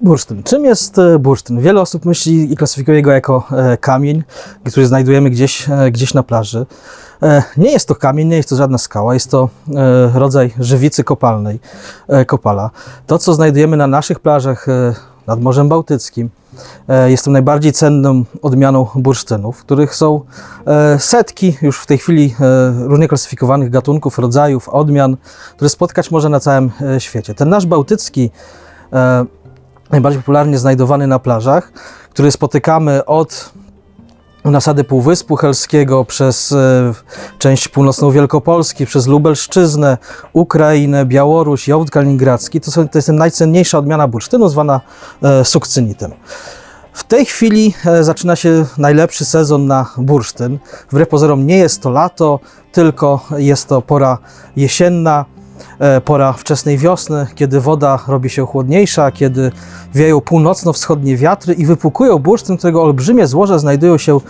Bursztyn. Czym jest e, bursztyn? Wiele osób myśli i klasyfikuje go jako e, kamień, który znajdujemy gdzieś, e, gdzieś na plaży. Nie jest to kamień, nie jest to żadna skała, jest to rodzaj żywicy kopalnej, kopala. To, co znajdujemy na naszych plażach nad Morzem Bałtyckim, jest to najbardziej cenną odmianą bursztynów, których są setki już w tej chwili różnie klasyfikowanych gatunków, rodzajów, odmian, które spotkać można na całym świecie. Ten nasz bałtycki najbardziej popularnie znajdowany na plażach, który spotykamy od nasady Półwyspu Helskiego przez e, część północną Wielkopolski, przez Lubelszczyznę, Ukrainę, Białoruś, Jołd Kaliningradzki. To, są, to jest najcenniejsza odmiana bursztynu zwana e, sukcynitem. W tej chwili e, zaczyna się najlepszy sezon na bursztyn. Wbrew pozorom nie jest to lato, tylko jest to pora jesienna, pora wczesnej wiosny, kiedy woda robi się chłodniejsza, kiedy wieją północno-wschodnie wiatry i wypłukują bursztyn, którego olbrzymie złoża znajdują się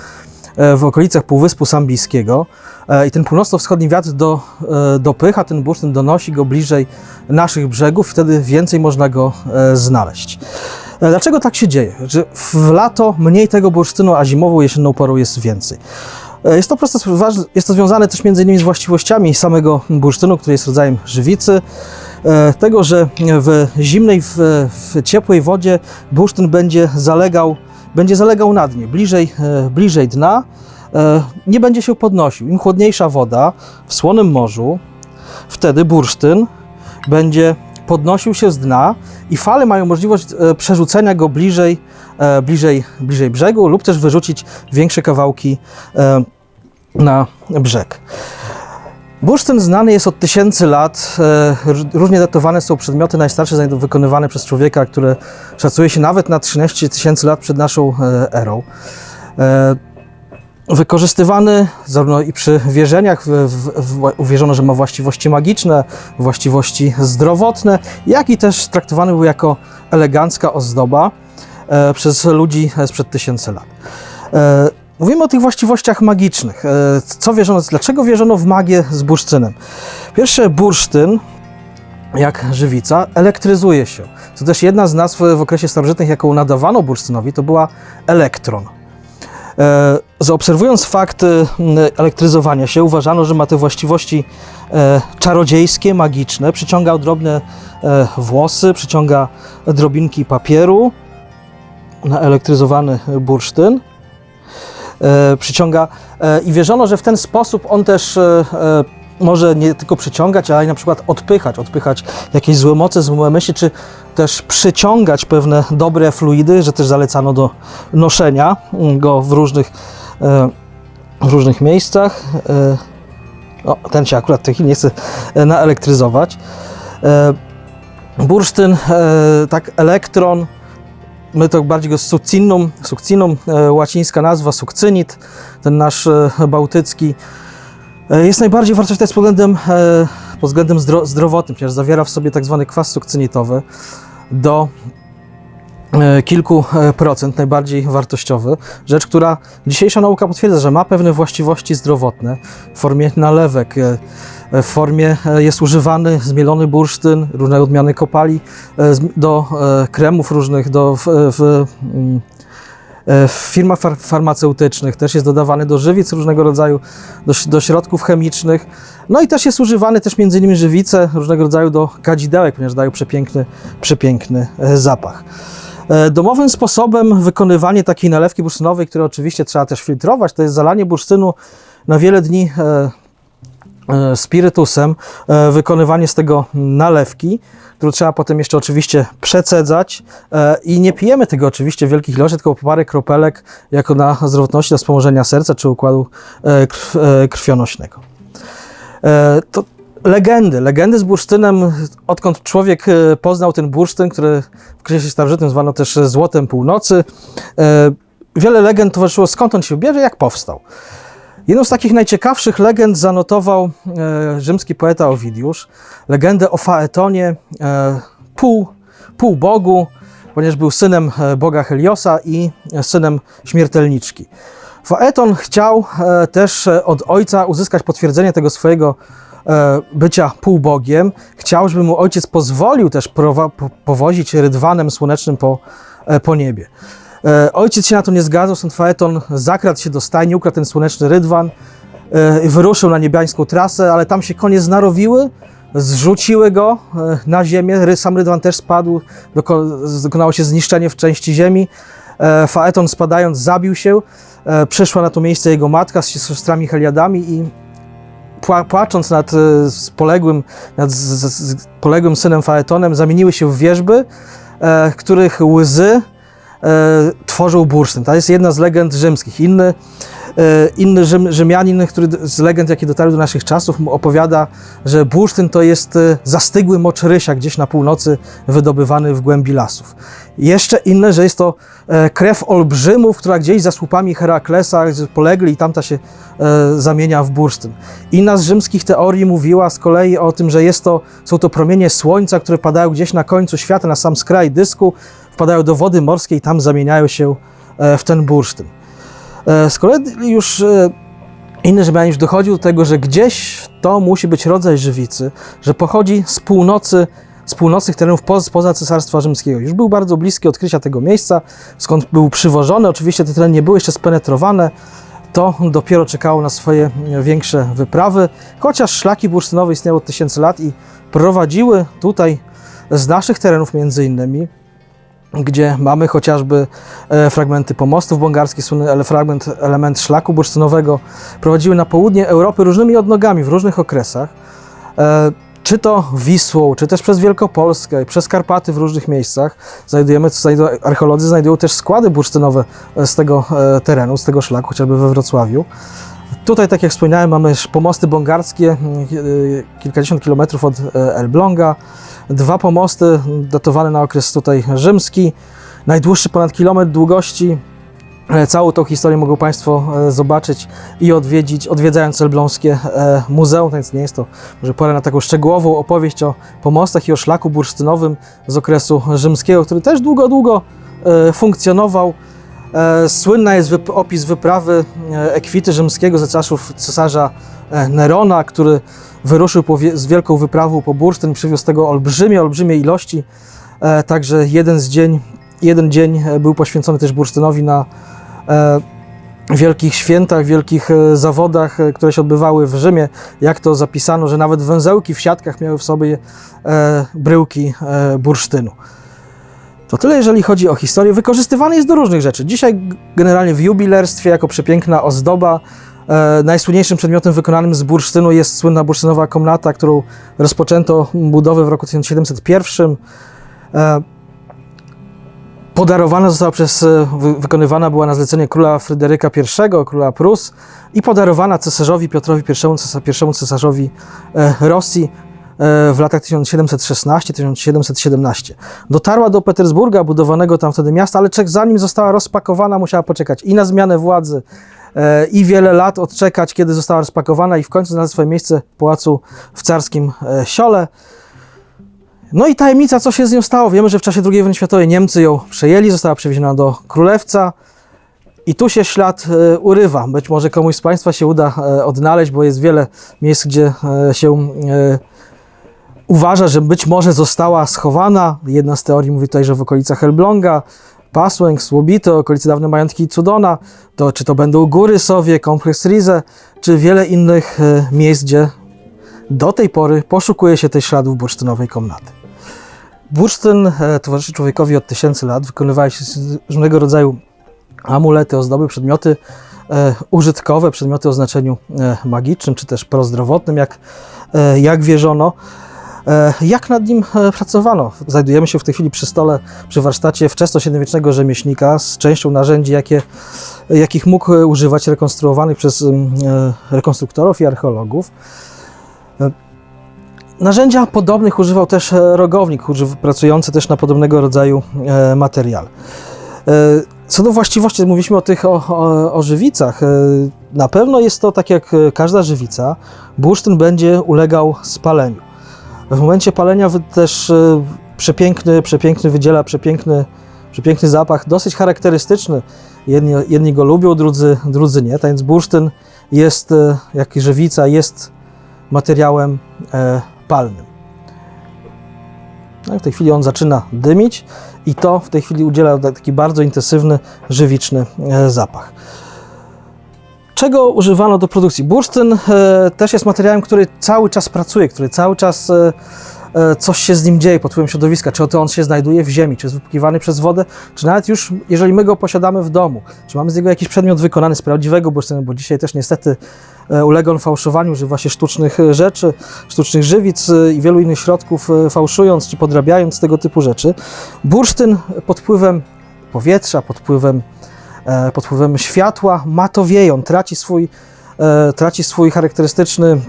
e, w okolicach Półwyspu Sambijskiego. E, I ten północno-wschodni wiatr do, e, dopycha ten bursztyn, donosi go bliżej naszych brzegów, wtedy więcej można go e, znaleźć. E, Dlaczego tak się dzieje? Że w lato mniej tego bursztynu, a zimową, jesienną porą jest więcej. E, Jest to ważne- jest to związane też innymi z właściwościami samego bursztynu, który jest rodzajem żywicy. E, Tego, że w zimnej, w, w ciepłej wodzie bursztyn będzie zalegał, będzie zalegał na dnie, bliżej, e, bliżej dna, nie będzie się podnosił. Im chłodniejsza woda w słonym morzu, wtedy bursztyn będzie podnosił się z dna i fale mają możliwość przerzucenia go bliżej, bliżej, bliżej brzegu lub też wyrzucić większe kawałki e, na brzeg. Bursztyn znany jest od tysięcy lat. e, Różnie datowane są przedmioty najstarsze wykonywane przez człowieka, które szacuje się nawet na 13 tysięcy lat przed naszą e, erą. E, Wykorzystywany zarówno i przy wierzeniach, uwierzono, że ma właściwości magiczne, właściwości zdrowotne, jak i też traktowany był jako elegancka ozdoba e, przez ludzi sprzed tysięcy lat. E, Mówimy o tych właściwościach magicznych. E, Co wierzono, dlaczego wierzono w magię z bursztynem? Pierwsze, bursztyn, jak żywica, elektryzuje się. To też jedna z nazw w okresie starożytnych, jaką nadawano bursztynowi, to była elektron. E, Zaobserwując fakt e, elektryzowania się, uważano, że ma te właściwości e, czarodziejskie, magiczne. Przyciąga drobne e, włosy, przyciąga drobinki papieru na elektryzowany bursztyn. E, Przyciąga e, i wierzono, że w ten sposób on też e, może nie tylko przyciągać, ale i na przykład odpychać, odpychać jakieś złe moce, złe myśli, czy też przyciągać pewne dobre fluidy, że też zalecano do noszenia go w różnych, w różnych miejscach. Ten się akurat w tej chwili nie chce naelektryzować. Bursztyn, tak elektron, my to bardziej go sukcinum, sukcinum e, łacińska nazwa, sukcynit, ten nasz e, bałtycki, e, jest najbardziej wartościowy pod względem, e, pod względem zdro, zdrowotnym, ponieważ zawiera w sobie tak zwany kwas sukcynitowy do kilku e, procent, najbardziej wartościowy. Rzecz, która dzisiejsza nauka potwierdza, że ma pewne właściwości zdrowotne w formie nalewek, e, e, w formie e, jest używany zmielony bursztyn, różne odmiany kopali e, do e, kremów różnych, do w, w, mm, e, w firmach far farmaceutycznych, też jest dodawany do żywic różnego rodzaju, do, do środków chemicznych. No i też jest używany też między innymi żywice różnego rodzaju do kadzidełek, ponieważ dają przepiękny, przepiękny e, zapach. E, Domowym sposobem wykonywanie takiej nalewki bursztynowej, które oczywiście trzeba też filtrować, to jest zalanie bursztynu na wiele dni e, e, spirytusem, wykonywanie z tego nalewki, którą trzeba potem jeszcze oczywiście przecedzać i nie pijemy tego oczywiście w wielkich ilościach, tylko parę kropelek jako na zdrowotności do wspomożenia serca czy układu krw, krwionośnego. To legendy, legendy z bursztynem, odkąd człowiek e, poznał ten bursztyn, który w okresie starożytnym zwano też złotem północy. e, Wiele legend towarzyszyło, skąd on się bierze, jak powstał. Jedną z takich najciekawszych legend zanotował e, rzymski poeta Owidiusz. Legendę o Faetonie, e, pół, pół bogu, ponieważ był synem e, boga Heliosa i e, synem śmiertelniczki. Faeton chciał e, też e, od ojca uzyskać potwierdzenie tego swojego e, bycia półbogiem, chciał, żeby mu ojciec pozwolił też powozić rydwanem słonecznym po, e, po niebie. E, Ojciec się na to nie zgadzał, stąd Faeton zakradł się do stajni, ukradł ten słoneczny rydwan e, wyruszył na niebiańską trasę, ale tam się konie znarowiły, zrzuciły go e, na ziemię, sam rydwan też spadł, doko- dokonało się zniszczenie w części ziemi. E, Faeton spadając zabił się, e, przyszła na to miejsce jego matka z siostrami Heliadami i płacząc nad e, poległym, nad poległym synem Faetonem, zamieniły się w wierzby, e, których łzy e, tworzył bursztyn. To jest jedna z legend rzymskich. Inny, inny Rzym, Rzymianin, który z legend, jakie dotarły do naszych czasów, opowiada, że bursztyn to jest e, zastygły mocz rysia gdzieś na północy wydobywany w głębi lasów. Jeszcze inne, że jest to e, krew olbrzymów, która gdzieś za słupami Heraklesa polegli i tamta się e, zamienia w bursztyn. Inna z rzymskich teorii mówiła z kolei o tym, że jest to, są to promienie słońca, które padają gdzieś na końcu świata, na sam skraj dysku, wpadają do wody morskiej i tam zamieniają się e, w ten bursztyn. E, Z kolei już e, inny Rzymianin dochodził do tego, że gdzieś to musi być rodzaj żywicy, że pochodzi z północy, z północnych terenów poza, Cesarstwa Rzymskiego. Już był bardzo bliski odkrycia tego miejsca, skąd był przywożony. Oczywiście te tereny nie były jeszcze spenetrowane, to dopiero czekało na swoje większe wyprawy, chociaż szlaki bursztynowe istniały od tysięcy lat i prowadziły tutaj z naszych terenów między innymi gdzie mamy chociażby e, fragmenty pomostów bongarskich, słynny fragment, element szlaku bursztynowego, prowadziły na południe Europy różnymi odnogami w różnych okresach. E, czy to Wisłą, czy też przez Wielkopolskę, przez Karpaty w różnych miejscach. Znajdujemy, znajdu, archeolodzy znajdują też składy bursztynowe e, z tego terenu, z tego szlaku, chociażby we Wrocławiu. Tutaj, tak jak wspomniałem, mamy pomosty bongarskie, mm, e, kilkadziesiąt kilometrów od e, Elbląga. Dwa pomosty datowane na okres tutaj rzymski. Najdłuższy ponad kilometr długości. E, Całą tą historię mogą Państwo e, zobaczyć i odwiedzić, odwiedzając Elbląskie Muzeum, więc nie jest to może pora na taką szczegółową opowieść o pomostach i o szlaku bursztynowym z okresu rzymskiego, który też długo, długo funkcjonował. E, Słynna jest opis wyprawy e, Ekwity rzymskiego ze czasów cesarza e, Nerona, który wyruszył z wielką wyprawą po bursztyn, przywiózł tego olbrzymie, olbrzymie ilości. Także jeden z dzień, jeden dzień był poświęcony też bursztynowi na wielkich świętach, wielkich zawodach, które się odbywały w Rzymie. Jak to zapisano, że nawet węzełki w siatkach miały w sobie bryłki bursztynu. To tyle, jeżeli chodzi o historię. Wykorzystywany jest do różnych rzeczy. Dzisiaj generalnie w jubilerstwie jako przepiękna ozdoba. E, najsłynniejszym przedmiotem wykonanym z bursztynu jest słynna bursztynowa komnata, którą rozpoczęto budowę w roku 1701. E, Podarowana została przez, e, wy- wykonywana była na zlecenie króla Fryderyka I, króla Prus i podarowana cesarzowi Piotrowi I, cesarzowi e, Rosji w latach 1716-1717. Dotarła do Petersburga, budowanego tam wtedy miasta, ale zanim została rozpakowana, musiała poczekać i na zmianę władzy, e, i wiele lat odczekać, kiedy została rozpakowana i w końcu znalazła swoje miejsce w pałacu w carskim e, Siole. No i tajemnica, co się z nią stało. Wiemy, że w czasie II wojny światowej Niemcy ją przejęli, została przewieziona do Królewca. I tu się ślad e, urywa. Być może komuś z Państwa się uda e, odnaleźć, bo jest wiele miejsc, gdzie e, się e, uważa, że być może została schowana. Jedna z teorii mówi tutaj, że w okolicach Elbląga, Pasłęk, Słobity, okolice dawne majątki Cudona, to czy to będą Góry Sowie, kompleks Rize, czy wiele innych e, miejsc, gdzie do tej pory poszukuje się tych śladów bursztynowej komnaty. Bursztyn e, towarzyszy człowiekowi od tysięcy lat. Wykonywały się z różnego rodzaju amulety, ozdoby, przedmioty e, użytkowe, przedmioty o znaczeniu magicznym czy też prozdrowotnym, jak, jak wierzono. E, Jak nad nim e, pracowano? Znajdujemy się w tej chwili przy stole, przy warsztacie wczesno-średniowiecznego rzemieślnika z częścią narzędzi, jakie, jakich mógł używać, rekonstruowanych przez mm, e, rekonstruktorów i archeologów. Narzędzia podobnych używał też rogownik, pracujący też na podobnego rodzaju e, materiał. E, Co do właściwości, mówiliśmy o tych o, o, o żywicach. Na pewno jest to tak jak każda żywica, bursztyn będzie ulegał spaleniu. W momencie palenia też e, przepiękny, przepiękny wydziela przepiękny, przepiękny zapach, dosyć charakterystyczny. Jedni, jedni go lubią, drudzy, drudzy nie. Tak więc bursztyn jest, e, jak i żywica, jest materiałem e, palnym. No w tej chwili on zaczyna dymić i to w tej chwili udziela taki bardzo intensywny, żywiczny e, zapach. Czego używano do produkcji? Bursztyn e, też jest materiałem, który cały czas pracuje, który cały czas e, e, coś się z nim dzieje pod wpływem środowiska. Czy on się znajduje w ziemi, czy jest wypłukiwany przez wodę, czy nawet już, jeżeli my go posiadamy w domu, czy mamy z niego jakiś przedmiot wykonany z prawdziwego bursztynu, bo dzisiaj też niestety ulega on fałszowaniu, używa się sztucznych rzeczy, sztucznych żywic i wielu innych środków, fałszując czy podrabiając tego typu rzeczy. Bursztyn pod wpływem powietrza, pod wpływem pod wpływem światła matowieje, on traci swój, e, traci swój charakterystyczny,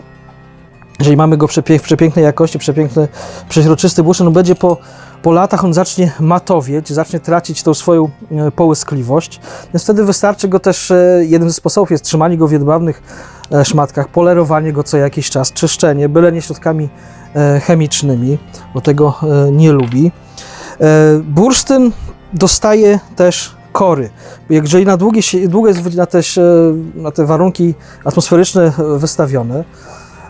jeżeli mamy go w przepięknej jakości, przepiękny, przeźroczysty bursztyn, on będzie po, po latach, on zacznie matowieć, zacznie tracić tą swoją e, połyskliwość, więc wtedy wystarczy go też, e, jeden ze sposobów jest trzymanie go w jedwabnych e, szmatkach, polerowanie go co jakiś czas, czyszczenie, byle nie środkami e, chemicznymi, bo tego e, nie lubi. E, Bursztyn dostaje też kory. Jeżeli na długie, długo jest na te, na te warunki atmosferyczne wystawione,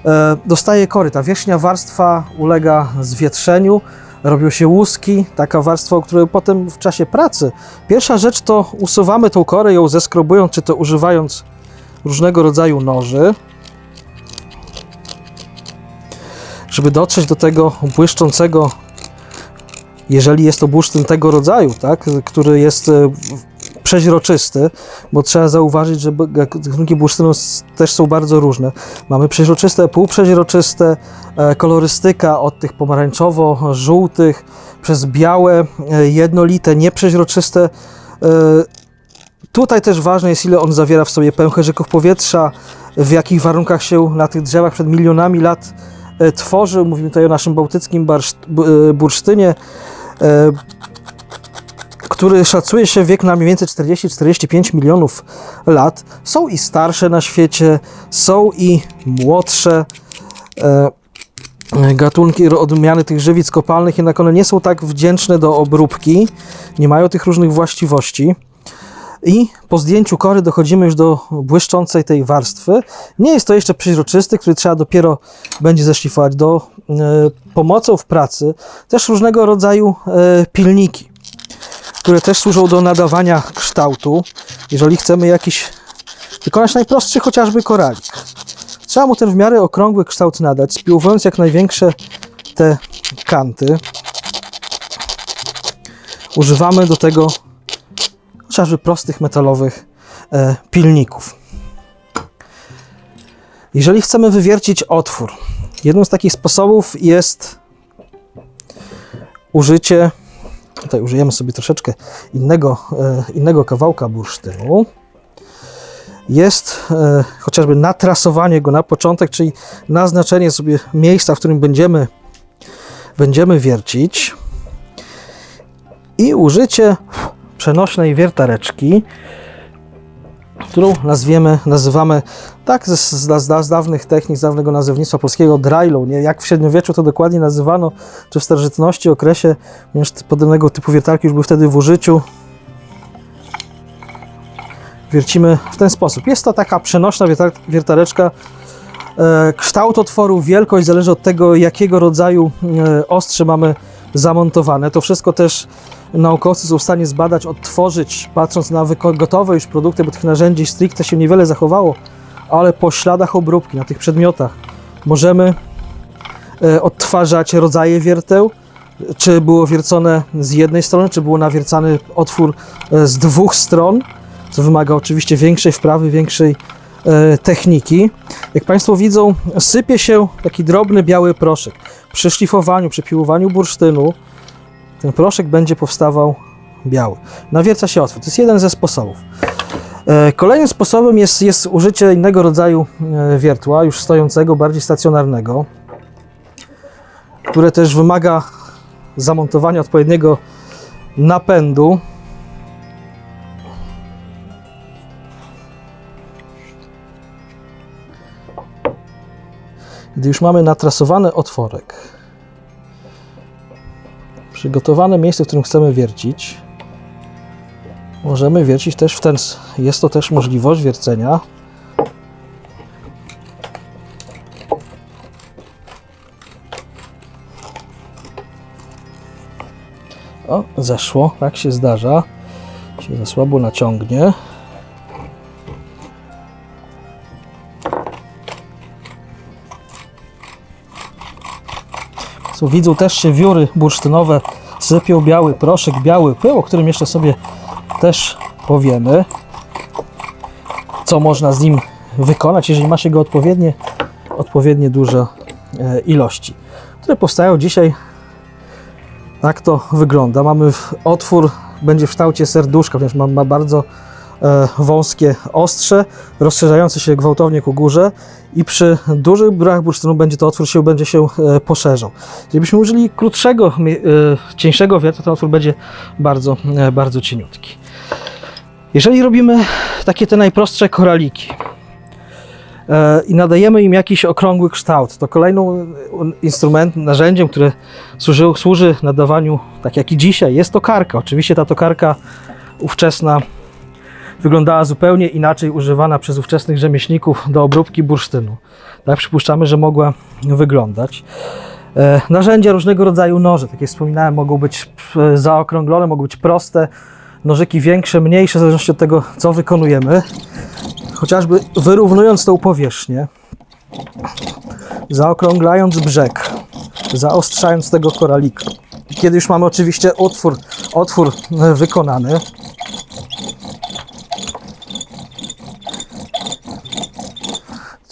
e, dostaje kory. Ta wierzchnia warstwa ulega zwietrzeniu, robią się łuski, taka warstwa, której potem w czasie pracy. Pierwsza rzecz to usuwamy tą korę, ją zeskrobując, czy to używając różnego rodzaju noży, żeby dotrzeć do tego błyszczącego jeżeli jest to bursztyn tego rodzaju, tak, który jest e, przeźroczysty, bo trzeba zauważyć, że gatunki bursztynu też są bardzo różne. Mamy przeźroczyste, półprzeźroczyste, e, kolorystyka od tych pomarańczowo-żółtych przez białe, e, jednolite, nieprzeźroczyste. Tutaj też ważne jest, ile on zawiera w sobie pęcherzyków powietrza, w jakich warunkach się na tych drzewach przed milionami lat tworzył. Mówimy tutaj o naszym bałtyckim bursztynie, który szacuje się wiek na mniej więcej 40-45 milionów lat. Są i starsze na świecie, są i młodsze e, gatunki, odmiany tych żywic kopalnych, jednak one nie są tak wdzięczne do obróbki, nie mają tych różnych właściwości. I po zdjęciu kory dochodzimy już do błyszczącej tej warstwy. Nie jest to jeszcze przeźroczysty, który trzeba dopiero będzie zeszlifować. Do e, pomocą w pracy też różnego rodzaju e, pilniki, które też służą do nadawania kształtu. Jeżeli chcemy jakiś wykonać najprostszy chociażby koralik. Trzeba mu ten w miarę okrągły kształt nadać, spiłowując jak największe te kanty. Używamy do tego chociażby prostych metalowych e, pilników. Jeżeli chcemy wywiercić otwór, jednym z takich sposobów jest użycie, tutaj użyjemy sobie troszeczkę innego, e, innego kawałka bursztynu, jest e, chociażby natrasowanie go na początek, czyli naznaczenie sobie miejsca, w którym będziemy, będziemy wiercić i użycie przenośnej wiertareczki, którą nazwiemy, nazywamy tak z, z, z, dawnych technik, z dawnego nazewnictwa polskiego drylą, nie? jak w średniowieczu to dokładnie nazywano, czy w starożytności okresie, ponieważ podobnego typu wiertarki już były wtedy w użyciu. Wiercimy w ten sposób. Jest to taka przenośna wiertar, wiertareczka. E, kształt otworu, wielkość zależy od tego, jakiego rodzaju e, ostrze mamy zamontowane. To wszystko też naukowcy są w stanie zbadać, odtworzyć, patrząc na gotowe już produkty, bo tych narzędzi stricte się niewiele zachowało, ale po śladach obróbki na tych przedmiotach możemy e, odtwarzać rodzaje wierteł, czy było wiercone z jednej strony, czy było nawiercany otwór e, z dwóch stron, co wymaga oczywiście większej wprawy, większej e, techniki. Jak Państwo widzą, sypie się taki drobny biały proszek. Przy szlifowaniu, przy piłowaniu bursztynu ten proszek będzie powstawał biały. Nawierca się otwór. To jest jeden ze sposobów. E, Kolejnym sposobem jest, jest użycie innego rodzaju e, wiertła, już stojącego, bardziej stacjonarnego, które też wymaga zamontowania odpowiedniego napędu. Gdy już mamy natrasowany otworek, przygotowane miejsce, w którym chcemy wiercić, możemy wiercić też w ten. Jest to też możliwość wiercenia. O, zeszło, tak się zdarza. Się za słabo naciągnie. Co widzą też się wióry bursztynowe, sypią biały proszek, biały pył, o którym jeszcze sobie też powiemy. Co można z nim wykonać, jeżeli ma się go odpowiednie, odpowiednie duże e, ilości, które powstają dzisiaj tak to wygląda. Mamy otwór, będzie w kształcie serduszka, ponieważ ma, ma bardzo wąskie ostrze, rozszerzające się gwałtownie ku górze i przy dużych brach bursztynu będzie to otwór się, będzie się e, poszerzał. Jeżeli byśmy użyli krótszego, e, cieńszego wiertła, to otwór będzie bardzo, e, bardzo cieniutki. Jeżeli robimy takie te najprostsze koraliki, e, i nadajemy im jakiś okrągły kształt, to kolejną e, instrument, narzędziem, które służy, służy nadawaniu, tak jak i dzisiaj, jest tokarka. Oczywiście ta tokarka ówczesna wyglądała zupełnie inaczej, używana przez ówczesnych rzemieślników do obróbki bursztynu. Tak przypuszczamy, że mogła wyglądać. E, Narzędzia różnego rodzaju noże, tak jak wspominałem, mogą być e, zaokrąglone, mogą być proste, nożyki większe, mniejsze, w zależności od tego, co wykonujemy chociażby wyrównując tą powierzchnię, zaokrąglając brzeg, zaostrzając tego koralika. Kiedy już mamy oczywiście otwór, otwór e, wykonany,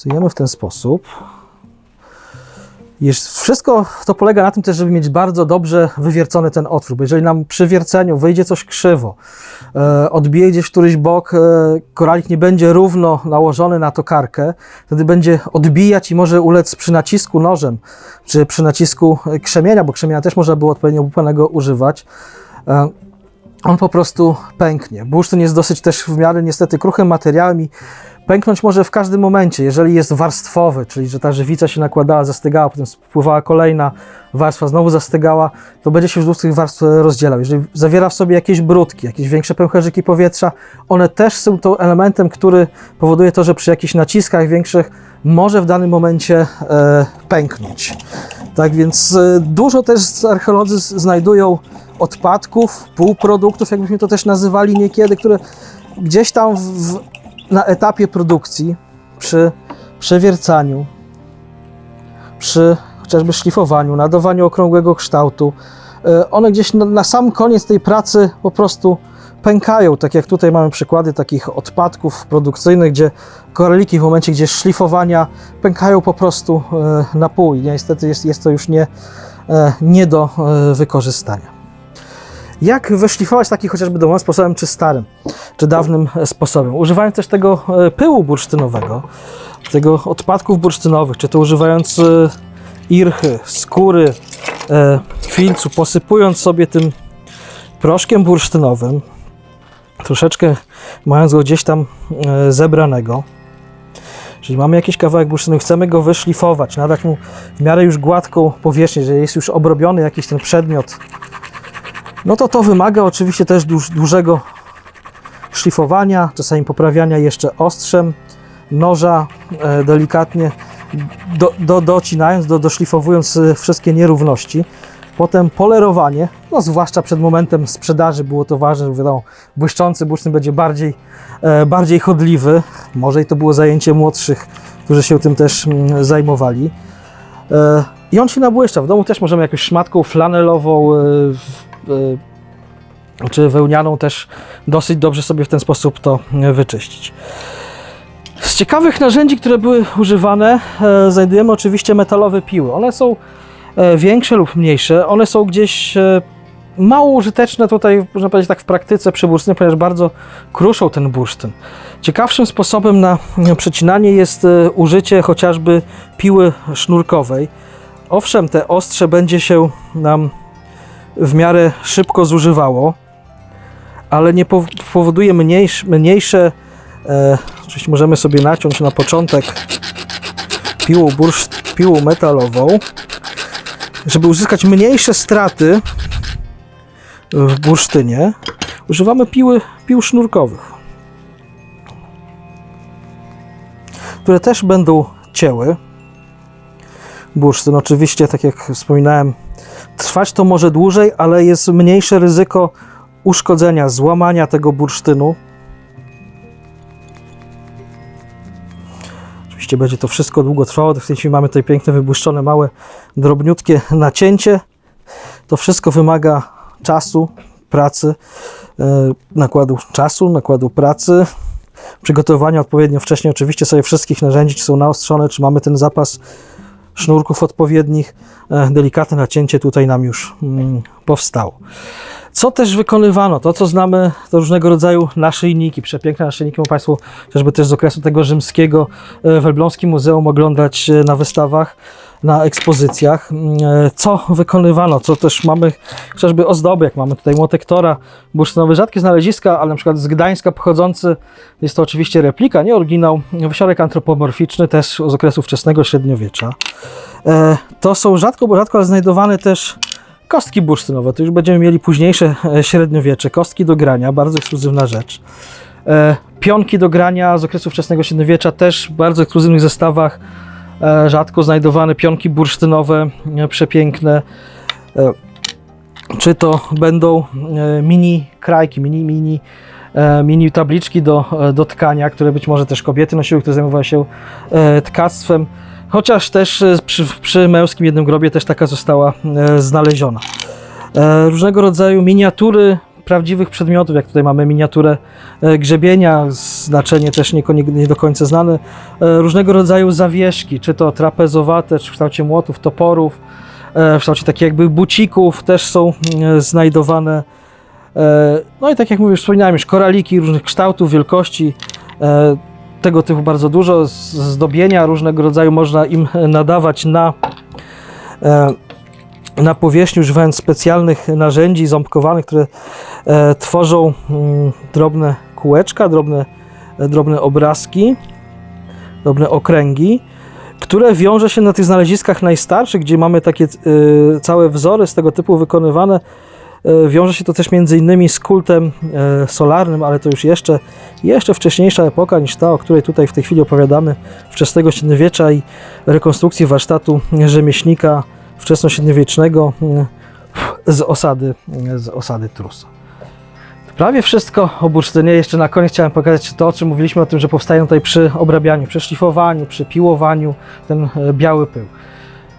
pracujemy w ten sposób. Wszystko to polega na tym też, żeby mieć bardzo dobrze wywiercony ten otwór, bo jeżeli nam przy wierceniu wyjdzie coś krzywo, e, odbije gdzieś w któryś bok, e, koralik nie będzie równo nałożony na tokarkę, wtedy będzie odbijać i może ulec przy nacisku nożem, czy przy nacisku e, krzemienia, bo krzemienia też można było odpowiednio bupanego używać. On po prostu pęknie. Bursztyn jest dosyć też w miarę niestety kruchym materiałem i pęknąć może w każdym momencie, jeżeli jest warstwowy, czyli że ta żywica się nakładała, zastygała, potem spływała kolejna warstwa, znowu zastygała, to będzie się wzdłuż tych warstw rozdzielał. Jeżeli zawiera w sobie jakieś brudki, jakieś większe pęcherzyki powietrza, one też są to elementem, który powoduje to, że przy jakichś naciskach większych może w danym momencie e, pęknąć. Tak więc e, dużo też archeolodzy znajdują odpadków, półproduktów, jakbyśmy to też nazywali niekiedy, które gdzieś tam w, na etapie produkcji, przy przewiercaniu, przy chociażby szlifowaniu, nadawaniu okrągłego kształtu, e, one gdzieś na, na sam koniec tej pracy po prostu pękają, tak jak tutaj mamy przykłady takich odpadków produkcyjnych, gdzie koraliki w momencie gdzie szlifowania pękają po prostu e, na pół i niestety jest, jest to już nie, e, nie do wykorzystania. Jak wyszlifować taki chociażby domowym sposobem, czy starym, czy dawnym e, sposobem? Używając też tego e, pyłu bursztynowego, tego odpadków bursztynowych, czy to używając e, irchy, skóry, filcu, posypując sobie tym proszkiem bursztynowym, troszeczkę mając go gdzieś tam zebranego. Jeżeli mamy jakiś kawałek bursztynu, chcemy go wyszlifować, nadać mu w miarę już gładką powierzchnię, że jest już obrobiony jakiś ten przedmiot, no to to wymaga oczywiście też dłuż, dłużego szlifowania, czasami poprawiania jeszcze ostrzem noża e, delikatnie do, do, docinając, do, doszlifowując e, wszystkie nierówności. Potem polerowanie, no zwłaszcza przed momentem sprzedaży było to ważne, wiadomo, błyszczący bursztyn będzie bardziej, e, bardziej chodliwy. Może i to było zajęcie młodszych, którzy się tym też mm, zajmowali. E, I on się nabłyszcza. W domu też możemy jakąś szmatką flanelową e, czy wełnianą też dosyć dobrze sobie w ten sposób to e, wyczyścić. Z ciekawych narzędzi, które były używane, e, znajdujemy oczywiście metalowe piły. One są większe lub mniejsze. One są gdzieś mało użyteczne tutaj, można powiedzieć tak w praktyce przy bursztynie, ponieważ bardzo kruszą ten bursztyn. Ciekawszym sposobem na przecinanie jest użycie chociażby piły sznurkowej. Owszem, te ostrze będzie się nam w miarę szybko zużywało, ale nie pow- powoduje mniejsz, mniejsze. E, oczywiście możemy sobie naciąć na początek piłą, bursz, piłą metalową, żeby uzyskać mniejsze straty w bursztynie. Używamy piły, pił sznurkowych, które też będą cięły bursztyn. Oczywiście, tak jak wspominałem, trwać to może dłużej, ale jest mniejsze ryzyko uszkodzenia, złamania tego bursztynu. Oczywiście będzie to wszystko długo trwało. W tej chwili mamy tutaj piękne, wybłyszczone, małe, drobniutkie nacięcie. To wszystko wymaga czasu, pracy, e, nakładu czasu, nakładu pracy, przygotowania odpowiednio wcześniej oczywiście sobie wszystkich narzędzi, czy są naostrzone, czy mamy ten zapas sznurków odpowiednich. E, Delikatne nacięcie tutaj nam już mm, powstało. Co też wykonywano? To, co znamy, to różnego rodzaju naszyjniki. Przepiękne naszyjniki mogą Państwo chociażby też z okresu tego rzymskiego e, w Elbląskim Muzeum oglądać e, na wystawach, na ekspozycjach. Mm, e, Co wykonywano? Co też mamy chociażby ozdoby, jak mamy tutaj młotek Tora, bursztynowy, rzadkie znaleziska, ale na przykład z Gdańska pochodzący, jest to oczywiście replika, nie oryginał, wysiorek antropomorficzny, też z okresu wczesnego średniowiecza. E, To są rzadko, bo rzadko, ale znajdowane też kostki bursztynowe. To już będziemy mieli późniejsze e, średniowiecze. Kostki do grania, bardzo ekskluzywna rzecz. Pionki do grania z okresu wczesnego średniowiecza, też w bardzo ekskluzywnych zestawach. E, Rzadko znajdowane pionki bursztynowe, e, przepiękne. E, Czy to będą mini krajki, mini, mini, mini tabliczki do, do tkania, które być może też kobiety nosiły, które zajmowały się tkactwem. Chociaż też przy, przy męskim jednym grobie też taka została znaleziona. Różnego rodzaju miniatury prawdziwych przedmiotów, jak tutaj mamy miniaturę e, grzebienia, znaczenie też nie, do końca znane. E, różnego rodzaju zawieszki, czy to trapezowate, czy w kształcie młotów, toporów, e, w kształcie takich jakby bucików też są e, znajdowane. No i tak jak mówię, już wspomniałem, już koraliki różnych kształtów, wielkości, tego typu bardzo dużo, zdobienia różnego rodzaju można im nadawać na, na powierzchni, używając specjalnych narzędzi ząbkowanych, które e, tworzą mm, drobne kółeczka, drobne, e, drobne obrazki, drobne okręgi, które wiąże się na tych znaleziskach najstarszych, gdzie mamy takie e, całe wzory z tego typu wykonywane. E, Wiąże się to też między innymi z kultem e, solarnym, ale to już jeszcze, jeszcze wcześniejsza epoka niż ta, o której tutaj w tej chwili opowiadamy, wczesnego średniowiecza i rekonstrukcji warsztatu rzemieślnika wczesnośredniowiecznego e, z osady, z osady Trusa. Prawie wszystko o bursztynie. Jeszcze na koniec chciałem pokazać to, o czym mówiliśmy, o tym, że powstają tutaj przy obrabianiu, przy szlifowaniu, przy piłowaniu ten e, biały pył.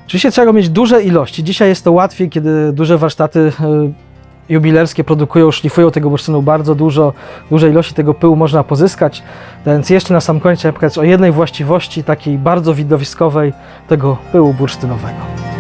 Oczywiście trzeba mieć duże ilości. Dzisiaj jest to łatwiej, kiedy duże warsztaty e, jubilerskie produkują, szlifują tego bursztynu bardzo dużo, duże ilości tego pyłu można pozyskać. Więc jeszcze na sam koniec chciałem pokazać o jednej właściwości takiej bardzo widowiskowej tego pyłu bursztynowego.